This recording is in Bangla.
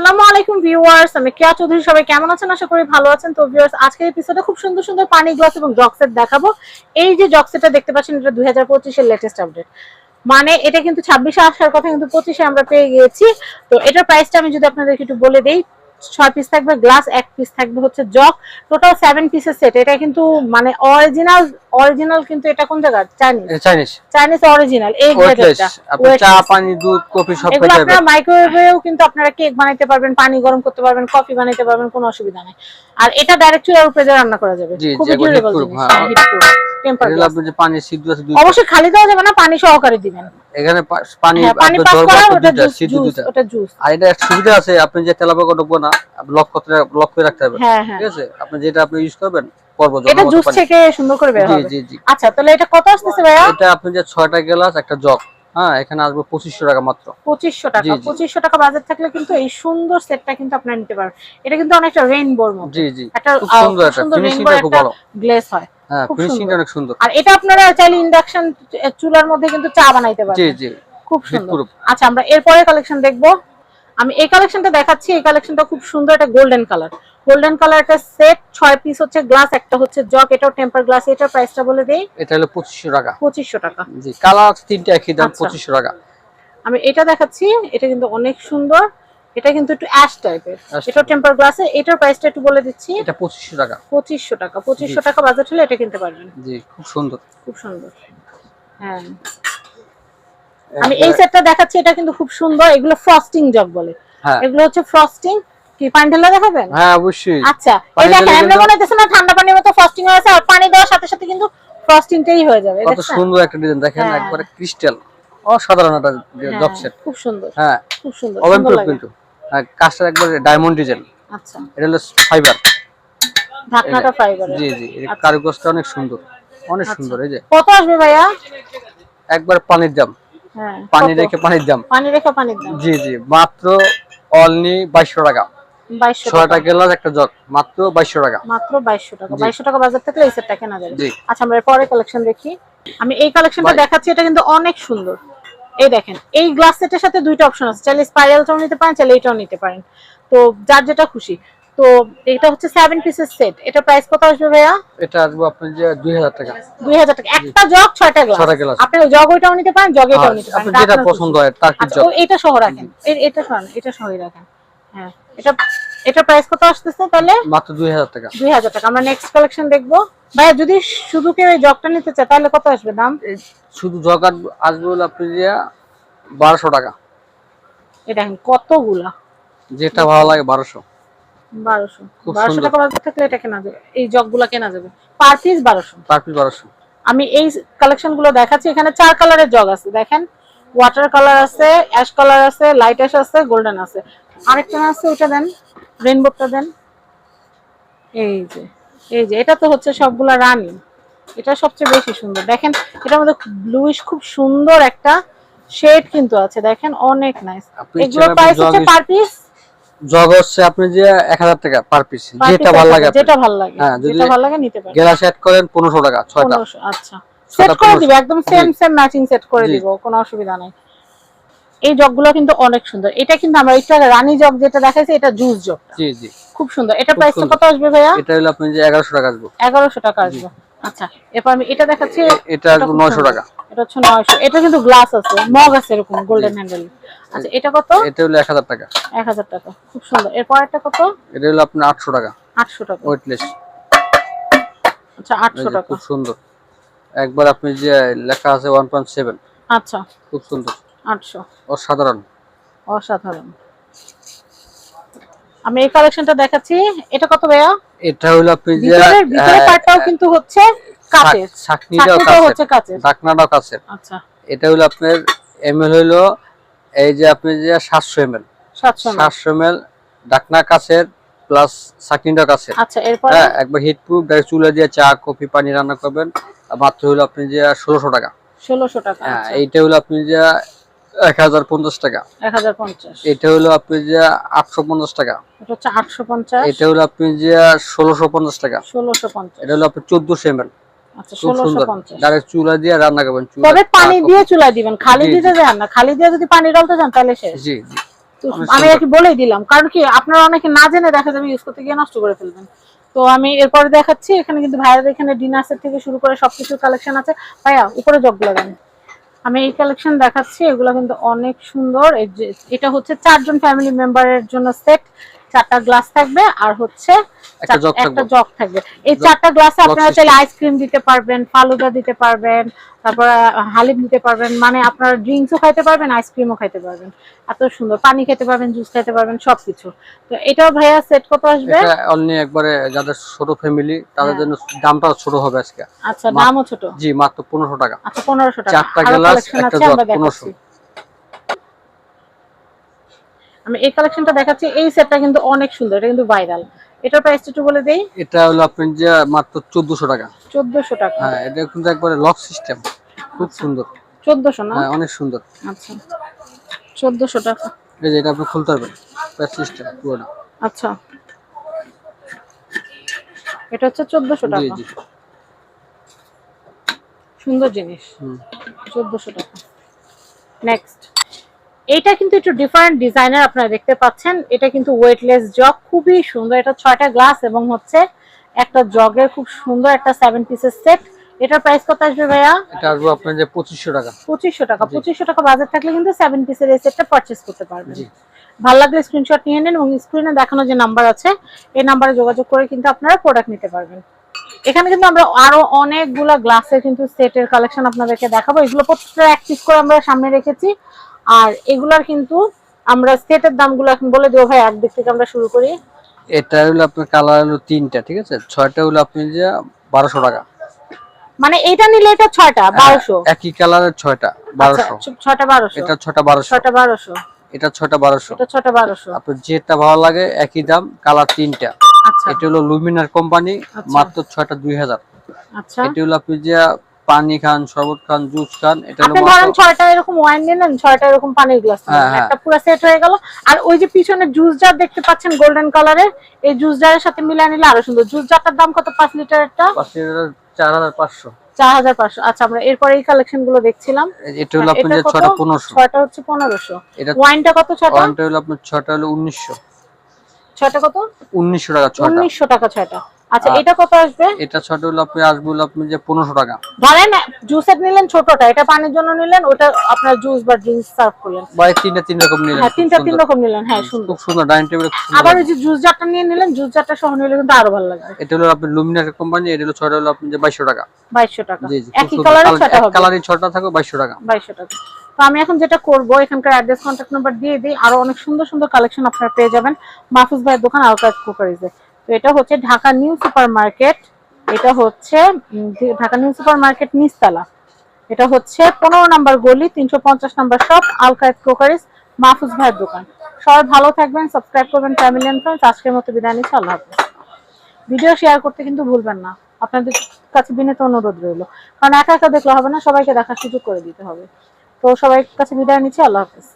আসসালামু আলাইকুম ভিউয়ার্স, আমি কেয়া চৌধুরী, সবাই কেমন আছেন? আশা করি ভালো আছেন। তো ভিউয়ার্স, আজকের এপিসোডে খুব সুন্দর সুন্দর পানি গ্লাস এবং জগ সেট দেখাবো। এই যে জগ সেটটা দেখতে পাচ্ছেন, এটা দুই হাজার পঁচিশের লেটেস্ট আপডেট মানে এটা কিন্তু ছাব্বিশে আসার কথা, কিন্তু পঁচিশে আমরা পেয়ে গিয়েছি। তো এটার প্রাইসটা আমি যদি আপনাদেরকে একটু বলে দেই ছয় পিস থাকবে গ্লাস এক পিস থাকবে হচ্ছে জগ। টোটাল সেভেন পিসের সেট এটা কিন্তু মানে অরিজিনাল অরিজিনাল কিন্তু এটা কোন জায়গা? চাইনিজ চাইনিজ চাইনিজ অরিজিনাল এই আপনি চা পানি দুধ কফি সব এগুলো পেয়ে আপনারা মাইক্রোওয়েভেও কিন্তু আপনারা কেক বানাইতে পারবেন পানি গরম করতে পারবেন কফি বানাইতে পারবেন কোনো অসুবিধা নেই। আর এটা ডাইরেক্ট চুলার উপরে রান্না করা যাবে। খুবই ডিউরেবল জিনিস। হ্যাঁ। হিট প্রুফ টেম্পার এগুলো আপনি যে পানি সিদ্ধ আছে দুধ অবশ্যই খালি দেওয়া যাবে না পানি সহকারে দিবেন। এখানে পানি হ্যাঁ করা ওটা জুস আর এটা সুবিধা আছে আপনি যে তেলাপোকা ঢুকবো না লক করতে লক করে রাখতে হবে হ্যাঁ হ্যাঁ। ঠিক আছে? আপনি যেটা আপনি ইউজ করবেন করব এটা জুস থেকে সুন্দর করে বের হবে। জি জি। আচ্ছা তাহলে এটা কত আসতেছে ভাইয়া? এটা আপনি যে ছয়টা গ্লাস একটা জগ হ্যাঁ এখানে আসবে পঁচিশশো টাকা মাত্র। পঁচিশশো টাকা। পঁচিশশো টাকা বাজেট থাকলে কিন্তু এই সুন্দর সেটটা কিন্তু আপনারা নিতে পারবেন। এটা কিন্তু অনেকটা রেইনবোর মতো। জি জি। একটা সুন্দর একটা গ্লেস হয়। হ্যাঁ ফিনিশিংটা সুন্দর। অনেক সুন্দর। আর এটা আপনারা চাইলে ইন্ডাকশন চুলার মধ্যে কিন্তু চা বানাইতে জি পারবেন। জি খুব সুন্দর। আচ্ছা আমরা এরপরে কালেকশন দেখব। আমি এই কালেকশনটা দেখাচ্ছি। এই কালেকশনটা খুব সুন্দর একটা গোল্ডেন কালার গোল্ডেন কালার একটা সেট ছয় পিস হচ্ছে গ্লাস একটা হচ্ছে জগ এটাও টেম্পার গ্লাস এটার প্রাইসটা বলে দেই। এটা হলো পঁচিশশো টাকা। পঁচিশশো টাকা। জি কালার তিনটা একই দাম আচ্ছা। পঁচিশশো টাকা। আমি এটা দেখাচ্ছি। এটা কিন্তু অনেক সুন্দর। এটা কিন্তু একটু অ্যাশ টাইপের এটা টেম্পার গ্লাসে এটার প্রাইসটা একটু বলে দিচ্ছি। এটা পঁচিশশো টাকা। পঁচিশশো টাকা। পঁচিশশো টাকা বাজেট হলে এটা কিনতে পারবেন। জি খুব সুন্দর। খুব সুন্দর। হ্যাঁ। আমি এই সেটটা দেখাচ্ছি এটা কিন্তু খুব সুন্দর। এগুলো ফ্রস্টিং জগ বলে। হ্যাঁ। এগুলো হচ্ছে ফ্রস্টিং কি পানি ঢালা দেখাবেন? হ্যাঁ অবশ্যই। আচ্ছা এই দেখেন আমরা মনে হচ্ছে না ঠান্ডা পানির মতো ফ্রস্টিং হয়েছে আর পানি দেওয়ার সাথে সাথে কিন্তু ফ্রস্টিংটাই হয়ে যাবে কত? সুন্দর একটা ডিজাইন দেখেন হ্যাঁ। একবারে ক্রিস্টাল অসাধারণ একটা হ্যাঁ, জব সেট খুব সুন্দর। হ্যাঁ। খুব সুন্দর কিন্তু। হ্যাঁ কাজটা একবারে ডায়মন্ড ডিজাইন আচ্ছা। এটা হলো ফাইবার ঢাকনাটা ফাইবারের জি জি এর আচ্ছা। কারুকাজটা অনেক সুন্দর। অনেক সুন্দর এই যে। কত আসবে ভাইয়া? একবার পানির দাম হ্যাঁ পানি রেখে পানির দাম পানি রেখে পানির দাম জি জি মাত্র অনলি বাইশশো টাকা। বাইশশো ছয়টা গ্লাস একটা জগ মাত্র বাইশশো টাকা। মাত্র বাইশশো টাকা। বাইশশো টাকা বাজার থাকলে এই সেটটা কেনা যাবে। আচ্ছা আমরা পরে কালেকশন দেখি। আমি এই কালেকশনটা দেখাচ্ছি এটা কিন্তু অনেক সুন্দর। এই দেখেন এই গ্লাস সেটের সাথে দুইটা অপশন আছে। চাইলে স্পাইরালটাও নিতে পারেন চাইলে এটাও নিতে পারেন। তো যার যেটা খুশি। তো এটা হচ্ছে সেভেন পিসের সেট এটা প্রাইস কত আসবে ভাইয়া? এটা আসবে আপনার যে দুই হাজার টাকা। দুই হাজার টাকা। একটা জগ ছয়টা গ্লাস ছয়টা গ্লাস আপনি জগ ওইটাও নিতে পারেন জগ এটাও নিতে পারেন। আপনার যেটা পছন্দ হয় তার কি আচ্ছা জগ এটা সহ রাখেন। এটা সহ এটা সহই রাখেন। হ্যাঁ। এটা এটা প্রাইস কত আসতেছে তাহলে? মাত্র দুই হাজার টাকা। দুই হাজার টাকা। আমরা নেক্সট কালেকশন দেখব। ভাইয়া যদি শুধু কেউ জগটা নিতে চায় তাহলে কত আসবে দাম? শুধু জগ আসবে- আসবে হলো আপনি যে বারোশো টাকা। এটা দেখেন কতগুলা। যেটা ভালো লাগে বারোশো। বারোশো। খুব বারোশো সুন্দর। টাকা বাজার থাকলে এটা কেনা যাবে। এই জগগুলা কেনা যাবে। পার পিস বারোশো। পার পিস বারোশো। আমি এই কালেকশনগুলো দেখাচ্ছি। এখানে চার কালারের জগ আছে। দেখেন ওয়াটার কালার আছে অ্যাশ কালার আছে লাইট অ্যাশ আছে গোল্ডেন আছে। আরেকটা আছে ওটা দেন। রেইনবোটা দেন। এই যে এই যে এটা তো হচ্ছে সবগুলা রানী। এটা সবচেয়ে বেশি সুন্দর। দেখেন এটার মধ্যে ব্লুইশ খুব সুন্দর একটা শেড কিন্তু আছে। দেখেন অনেক নাইস ইচ্ছা প্রাইস হচ্ছে পার পিস জগ হচ্ছে আপনি যে এক হাজার টাকা পার পিস যেটা ভালো লাগে যেটা ভালো লাগে। হ্যাঁ, যেটা ভালো লাগে নিতে পারেন। গ্লাস অ্যাড করেন পনেরোশো টাকা ছয়টা। পনেরোশো আচ্ছা। ছয়টা সেট করে। দিবে একদম সেম সেম ম্যাচিং সেট করে। দিব কোনো অসুবিধা নাই। এই জগগুলো কিন্তু অনেক সুন্দর। এটা কিন্তু আমরা এটা রানী জগ যেটা দেখাইছি এটা জুস জগ জি জি। খুব সুন্দর। এটা সুন্দর। কত আসবে ভাইয়া? এটা হলো আপনি যে এগারোশো টাকা আসবে। এগারোশো টাকা আসবে। আচ্ছা এরপর আমি এটা দেখাচ্ছি। এটা আসবে খুব নয়শো সুন্দর। টাকা। এটা হচ্ছে নয়শো। এটা কিন্তু গ্লাস আছে মগ আছে এরকম গোল্ডেন হ্যান্ডেল আচ্ছা এটা কত? এটা হলো এক হাজার টাকা। এক হাজার টাকা। খুব সুন্দর। এরপর একটা কত? এটা হলো আপনার আটশো টাকা। আটশো টাকা। ওয়েটলেস আচ্ছা আটশো টাকা। খুব সুন্দর। একবার আপনি যে লেখা আছে ওয়ান পয়েন্ট সেভেন আচ্ছা। খুব সুন্দর। আটশো। অসাধারণ। অসাধারণ। আমি এই কালেকশনটা দেখাচ্ছি। এটা কত ভাইয়া? এটা হলো ভিতরের ভিতরের পার্টটাও কিন্তু হচ্ছে কাচের। ছাকনিটাও হচ্ছে কাচের। ঢাকনাটাও কাছের আচ্ছা। এটা হলো আপনার এমএল হলো এই যে আপনি যে সাতশো এমএল সাতশো না। সাতশো এমএল ঢাকনা কাছের প্লাস ছাকনিটাও কাছের আচ্ছা এরপর? হ্যাঁ একবার হিট প্রুফ চুলা দিয়ে চা কফি পানি রান্না করবেন। মাত্র হলো আপনি যে ষোলোশো টাকা। ষোলোশো টাকা হ্যাঁ আচ্ছা, এইটা হলো আপনি যে এক হাজার পঞ্চাশ টাকা। এক হাজার পঞ্চাশ। এটা হলো আপনি যে আটশো পঞ্চাশ টাকা। এটা হচ্ছে আটশো পঞ্চাশ। এটা হলো আপনি যে ষোলোশো পঞ্চাশ টাকা। ষোলোশো পঞ্চাশ। এটা হলো আপনি চোদ্দশো এমএল। আচ্ছা চুলা দিয়ে রান্না করবেন তবে পানি দিয়ে চুলায় দিবেন খালি দিতে যান না। খালি দিয়ে যদি পানি ডালতে যান তাহলে শেষ। জি আমি আর কি বলেই দিলাম কারণ কি আপনারা অনেকে না জেনে দেখা যাবে ইউজ করতে গিয়ে নষ্ট করে ফেলবেন। তো আমি এরপরে দেখাচ্ছি এখানে কিন্তু ভাইয়াদের এখানে ডিনার সেট থেকে শুরু করে সবকিছু কালেকশন আছে। ভাইয়া উপরে জগগুলো দেন। আমি এই কালেকশন দেখাচ্ছি, এগুলো কিন্তু অনেক সুন্দর। এটা হচ্ছে চারজন ফ্যামিলি মেম্বারের জন্য সেট চারটা গ্লাস থাকবে আর হচ্ছে একটা জগ থাকবে। এই চারটা গ্লাসে আপনারা চাইলে আইসক্রিম দিতে পারবেন ফালুদা দিতে পারবেন তারপরে হালিম দিতে পারবেন মানে আপনারা ড্রিঙ্কসও খাইতে পারবেন আইসক্রিমও খাইতে পারবেন। এত সুন্দর। পানি খেতে পারবেন জুস খেতে পারবেন সবকিছু। তো এটাও ভাইয়া সেট কত আসবে? এটা অনলি একবারে যাদের ছোট ফ্যামিলি তাদের হ্যাঁ। জন্য দামটা ছোট হবে আজকে। আচ্ছা দামও ছোট? জি মাত্র পনেরোশো টাকা। আচ্ছা পনেরোশো টাকা। চারটা গ্লাস, একটা জগ, 1500 দেখাচ্ছি। আমি এই কালেকশনটা দেখাচ্ছি এই সেটটা কিন্তু অনেক সুন্দর এটা কিন্তু ভাইরাল এটার প্রাইসটা একটু বলে দেই। এটা হলো আপনি যে মাত্র চোদ্দশো টাকা। চোদ্দশো টাকা। হ্যাঁ এটা কিন্তু একবারে লক সিস্টেম খুব সুন্দর। চোদ্দশো না? হ্যাঁ অনেক সুন্দর। আচ্ছা। চোদ্দশো টাকা। এই যে এটা আপনি খুলতে পারবেন প্যাচ সিস্টেম পুরোটা। আচ্ছা। এটা হচ্ছে চোদ্দশো জি টাকা। জি। জি সুন্দর জিনিস। হুম। চোদ্দশো টাকা। নেক্সট এইটা কিন্তু একটু ডিফারেন্ট ডিজাইনার আপনারা দেখতে পাচ্ছেন। এটা কিন্তু ওয়েটলেস জগ খুবই সুন্দর। এটা ছয়টা গ্লাস এবং হচ্ছে একটা জগের খুব সুন্দর একটা সেভেন পিসের সেট এটার প্রাইস কত আসবে ভাইয়া? এটা আসবে আপনার যে পঁচিশশো টাকা। পঁচিশশো টাকা। জি। পঁচিশশো টাকা বাজার থাকলে কিন্তু সেভেন পিসের এই সেটটা পারচেস করতে পারবেন। জি। ভালো লাগলে স্ক্রিনশট নিয়ে নেন এবং স্ক্রিনে দেখানো যে নাম্বার আছে এই নাম্বারে যোগাযোগ করে কিন্তু আপনারা প্রোডাক্ট নিতে পারবেন। এখানে কিন্তু আমরা আরও অনেকগুলা গ্লাসের কিন্তু সেটের কালেকশন আপনাদেরকে দেখাবো। এগুলো প্রত্যেকটা এক পিস করে আমরা সামনে রেখেছি। আর এগুলার কিন্তু আমরা সেটের দামগুলো এখন বলে দেবো ভাই একদিক থেকে আমরা শুরু করি। এটা হলো আপনার কালার হলো তিনটা ঠিক আছে? ছয়টা হলো আপনি যে বারোশো টাকা। মানে এটা নিলে এটা ছয়টা বারোশো? হ্যাঁ, একই কালারের ছয়টা আচ্ছা বারোশো ছ- ছয়টা বারোশো। এটা ছটা বারোশো। ছয়টা বারোশো। এটা ছটা বারোশো। এটা ছয়টা বারোশো। আপনার যেটা ভালো লাগে একই দাম কালার তিনটা। আচ্ছা। এটা হলো লুমিনার কোম্পানি আচ্ছা। মাত্র ছয়টা দুই হাজার। আচ্ছা। এটা হলো আপনি যে পানি খান শরবত খান জুস খান এটা আপনি ধরেন মাত্র ছয়টা এরকম ওয়াইন নিলেন ছয়টা এরকম পানির গ্লাস হ্যাঁ, হ্যাঁ। একটা পুরো সেট হয়ে গেল। আর ওই যে পিছনে জুস জার দেখতে পাচ্ছেন গোল্ডেন কালারের এই জুস জারের সাথে মিলিয়ে নিলে আরও সুন্দর। জুস জারটার দাম কত পাঁচ লিটারেরটা পাঁচশো চার হাজার পাঁচশো। চার হাজার পাঁচশো। আচ্ছা আমরা এরপরে এই কালেকশনগুলো দেখছিলাম। এটা হলো আপনি এটা যে কত? ছয়টা পনেরোশো। ছয়টা হচ্ছে পনেরোশো। এটা ওয়াইনটা কত ছয়টা? ওয়ানটা হলো আপনার ছয়টা হলো উনিশশো। ছয়টা কত? উনিশশো টাকা ছয়টা। উনিশশো টাকা ছয়টা। আচ্ছা এটা কত আসবে? এটা ছয়টা হলো আসবে যে পনেরোশো টাকা। ধরেন জুসের নিলেন ছোটটা এটা পানির জন্য নিলেন ওটা আপনার জুস বা ড্রিঙ্কস সার্ভ করলেন। এই তিনটা তিন রকম নিলেন হ্যাঁ তিনটা তিন রকম নিলেন হ্যাঁ সুন্দর। খুব সুন্দর ডাইনিং টেবিল আবার ওই যে জুস জারটা নিয়ে নিলেন জুস জারটা সহ নিলে কিন্তু আরও ভালো লাগবে। এটা হলো আপনি লুমিনার কোম্পানি এটা হলো ছয়টা হলো আপনি যে বাইশশো টাকা। বাইশশো টাকা। জি জি একই কালারের ছয়টা হবে। ছটা থাকবে বাইশশো টাকা। বাইশশো টাকা। তো আমি এখন যেটা করব এখানকার অ্যাড্রেস কন্ট্যাক্ট নাম্বার দিয়ে দিই আরও অনেক সুন্দর সুন্দর কালেকশন আপনারা পেয়ে যাবেন। মাহফুজ ভাইয়ের দোকান আরও আলকাজ কুকারিজে এটা হচ্ছে ঢাকা নিউ সুপার মার্কেট এটা হচ্ছে ঢাকা নিউ সুপার মার্কেট নিচতলা। এটা হচ্ছে পনেরো নাম্বার গলি, তিনশো পঞ্চাশ number shop, Alkayet crockeries, Mahfuz ভাইয়ের দোকান। সবাই ভালো থাকবেন, সাবস্ক্রাইব করবেন ফ্যামিলি অ্যান্ড ফ্রেন্ডস আজকের মতো বিদায় নিচ্ছি, আল্লাহ হাফিজ। ভিডিও শেয়ার করতে কিন্তু ভুলবেন না। আপনাদের কাছে বিনীত অনুরোধ রইল। কারণ একা একা দেখলে হবে না, সবাইকে দেখার সুযোগ করে দিতে হবে। তো সবাই কাছে বিদায় নিচ্ছি, আল্লাহ হাফিজ।